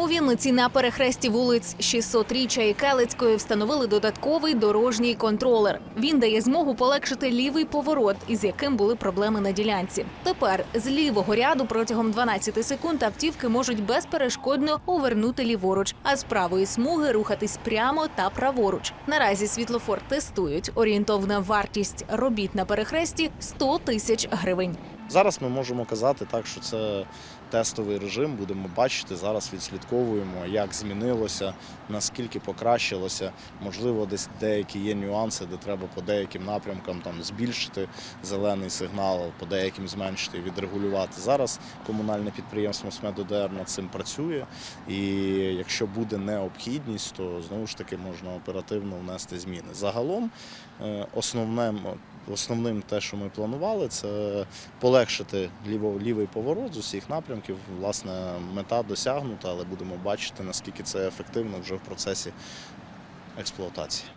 У Вінниці на перехресті вулиць 600-річчя і Келицької встановили додатковий дорожній контролер. Він дає змогу полегшити лівий поворот, із яким були проблеми на ділянці. Тепер з лівого ряду протягом 12 секунд автівки можуть безперешкодно увернути ліворуч, а з правої смуги рухатись прямо та праворуч. Наразі світлофор тестують. Орієнтовна вартість робіт на перехресті 100 тисяч гривень. Зараз ми можемо казати так, що це тестовий режим. Будемо бачити. Зараз відслідковуємо, як змінилося, наскільки покращилося. Можливо, десь деякі є нюанси, де треба по деяким напрямкам там збільшити зелений сигнал, по деяким зменшити, і відрегулювати. Зараз комунальне підприємство СМЕДОДР над цим працює. І якщо буде необхідність, то знову ж таки можна оперативно внести зміни. Загалом е, основним, основним те, що ми планували, це полегшити ліво, лівий поворот з усіх напрямків. Власне, мета досягнута, але будемо бачити, наскільки це ефективно вже в процесі експлуатації.